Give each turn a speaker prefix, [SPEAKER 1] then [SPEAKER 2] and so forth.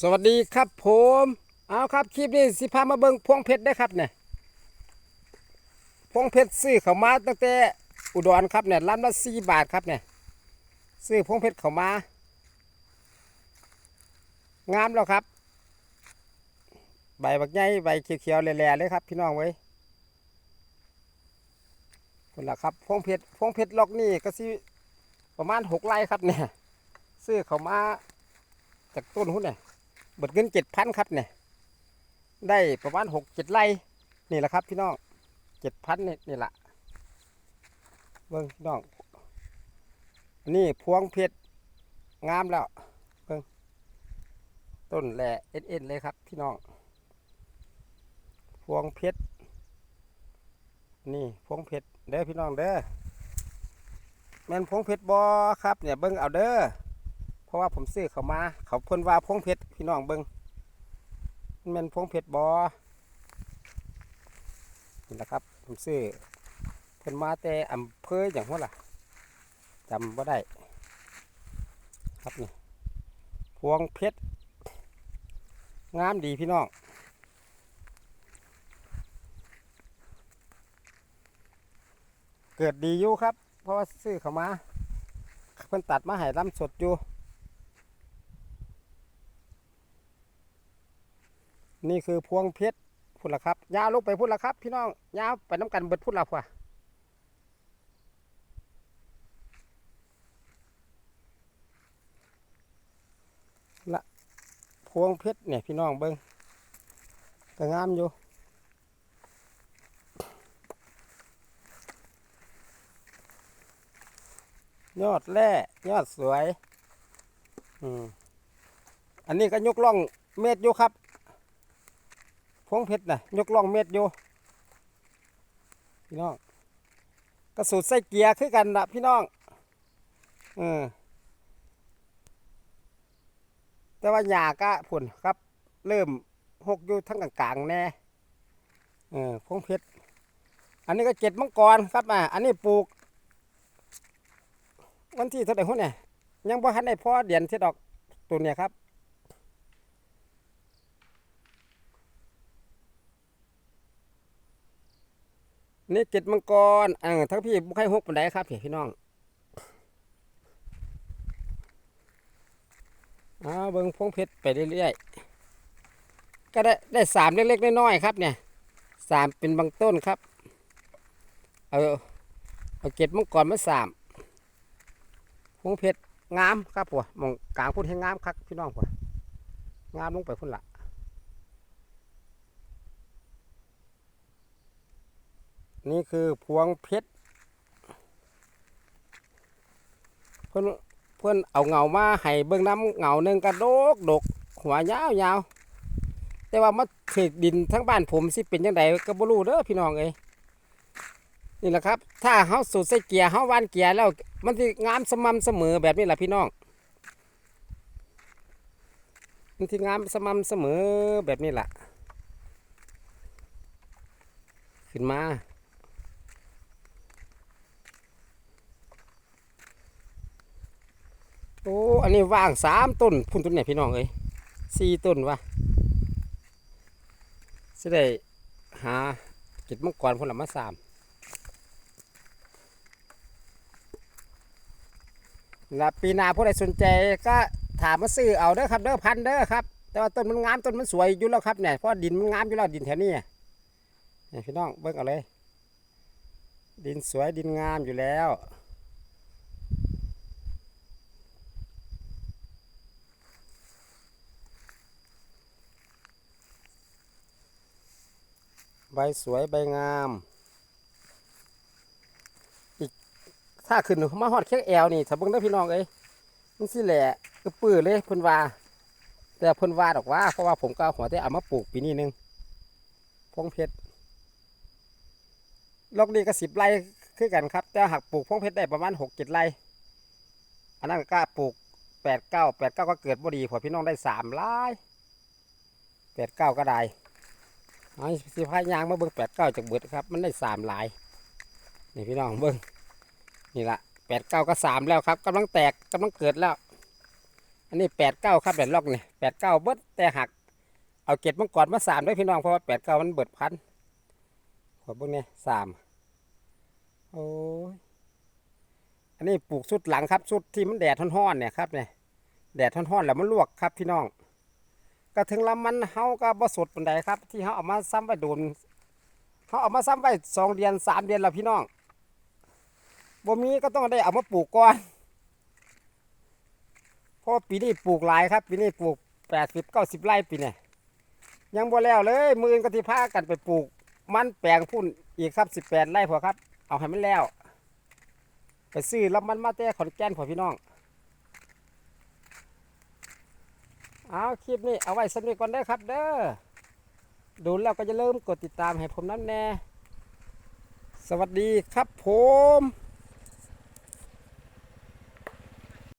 [SPEAKER 1] สวัสดีครับผมเอาครับคลิปนี้สิพามาเบิ่งพวงเพชรได้ครับเนี่ยพวงเพชรซื้อเขามาตั้งแต่อุดรครับเนี่ยล้านละสี่บาทครับเนี่ยซื้อพวงเพชรเขามางามแล้วครับ ใบบักใหญ่ใบเขียวๆแหล่ๆเลยครับพี่น้องไว้ยคนละครับพวงเพชรพวงเพชรล็อกนี่ก็สิประมาณหกไร่ครับเนี่ยซื้อเขามาจากต้นหุ้นเนี่ย เบิดเงินเจ็ดพันครับเนี่ยได้ประมาณหกเจ็ดไร่นี่แหละครับพี่น้องเจ็ดพันนี่นี่แหละเบิ้งพี่น้องอนนี่พวงเพชรงามแล้วเบิ้งต้นแหล่เอ็นเอ็นเลยครับพี่น้องพวงเพชรนี่พวงเพชรเด้อพี่น้องเด้อแม่นพวงเพชรบอครับเนี่ยเบิ้งเอาเด้อ ราะว่าผมซื้อเขามา เขาเพิ่นว่าพวงเพชรพี่น้องเบิงมันเป็นพวงเพชรบอนี่แหละครับ ผมซื้อเพิ่นมาแต่อำเภออย่างว่าล่ะจำว่าได้ ครับนี่พวงเพชรงามดีพี่น้องเกิดดีอยู่ครับ เพราะว่าซื้อเขามาเพิ่นตัดมาให้ลำสดอยู่ นี่คือพวงเพชรพุ่นละครับ ยาวลงไปพุ่นละครับ พี่น้อง ยาวไปน้ำกันเบิดพุ่นละพ่ะละพวงเพชรเนี่ยพี่น้องเบิ้งก็งามอยู่ยอดแร่ยอดสวย อืม อันนี้ก็ยกล่องเม็ดอยู่ครับ วงเพชรนะยกล่องเม็ดอยู่พี่น้องกระสุนใส่เกียร์คือกันนะพี่น้องเออแต่ว่าหยากะผุนครับ เริ่มหกอยู่ทั้งกลางๆแน่เออพวงเพชรอันนี้ก็เจ็ดมังกรครับอะอันนี้ปลูก วันที่เท่าไหร่หุ้นเนี่ยยังบ่ทันได้พอเดือนที่ดอกตัวเนี่ยครับ นี่เจ็ดมังกรเออทั้งพี่บุคไข่หกปันไดครับพี่พี่น้องอ้าเบิ้งพวงเพชรไปเรื่อยๆก็ได้ได้สามเล็กๆน้อยๆครับเนี่ยสามเป็นบางต้นครับ เอาเอาเจ็ดมังกรมาสามพวงเพชรงามครับผัวมองกลางพุ่นให้งามครับพี่น้องผัวงามลงไปพุ่นละ นี่คือพวงเพชรเพื่อนเพื่อนเอาเงามาให้เบิ่งน้ำเงาหนึ่งกระโดกดกหัวยาวยาวแต่ว่ามาถึกดินทั้งบ้านผมสิเป็นยังไงก็บ่รู้เด้อพี่น้องเอ้ยนี่แหละครับ ถ้าเฮาสูดใส่เกียร์เฮาวานเกียร์แล้ว มันสิงามสม่ำเสมอแบบนี้แหละพี่น้องมันที่งามสม่ำเสมอแบบนี้แหละขึ้นมา โอ้ อันนี้ว่างสามต้น พุ่นต้นเนี่ยพี่น้องเอ้ยสี่ต้นวะสิได้หาเก็ดมังกรพุ่นละมาสามแล้วปีนาผู้ใดสนใจก็ถามมาซื้อเอาเด้อครับเด้อพันเด้อครับ แต่ว่าต้นมันงามต้นมันสวยอยู่แล้วครับเนี่ยเพราะดินมันงามอยู่แล้วดินแถวนี้เนี่ยพี่น้องเบิ่งเอาเลย ดินสวยดินงามอยู่แล้ว ใบสวยใบงาม อีกถ้าขึ้นมาฮอดแค่แอวนี่ถ้าเบิ่งเด้พี่น้องเอ้ยมันสิแหละก็ปื้อเลยเพิ่นว่า แต่เพิ่นว่าดอกว่าเพราะว่าผมก็เอาหัวแต่เอามาปลูกปีนี้หนึงพงเพชรลอกนี้ก็สิบไร่คือกันครับ แต่หากปลูกพงเพชรได้ประมาณหกเจ็ดไร่อันนั้นก็ปลูกแปดเก้าแปดเก้าก็เกิดบ่ดีพอพี่น้องได้สามไร่แปดเก้าก็ได้ เอาสิพายางมาเบิ่งแปดเก้าจากเบิดครับ มันได้สามหลายนี่พี่น้องเบิ่งนี่ละแปดเก้าก็สามแล้วครับกำลังแตกกำลังเกิดแล้ว อันนี้แปดเก้าครับแบบล็อกเนี่ยแปดเก้าเบิดแต่หัก เอาเก็ดมังกรมาสามด้วยพี่น้องเพราะว่าแปดเก้ามันเบิดพันขอเบิ่งเนี่ยสามโอ้ยอันนี้ปลูกสุดหลังครับสุดที่มันแดดท่อนๆเนี่ยครับเนี่ยแดดท่อนๆแล้วมันลวกครับพี่น้อง ก็ถึงลำมันเฮาก็บ่สดปานใดครับ ที่เฮาเอามาซ้ำไว้โดนเฮาเอามาซ้ำไว้สองเดือนสามเดือนแล้วพี่น้องบ่มีก็ต้องได้เอามาปลูกก่อนเพราะปีนี้ปลูกหลายครับปีนี้ปลูกแปดสิบเก้าสิบไร่ปีเนี่ยยังบ่แล้วเลยมืออนก็ที่พากันไปปลูก มันแปลงพุ่นอีกครับสิบแปดไร่พอครับ เอาให้มันแล้ว ไปซื้อแล้วมันมาแต่ขอนแก่นพอพี่น้อง เอาคลิปนี้เอาไว้สำเร็จก่อนเด้อครับ เด้อดูแล้วก็จะเริ่มกดติดตามให้ผมน้ำแน่สวัสดีครับผม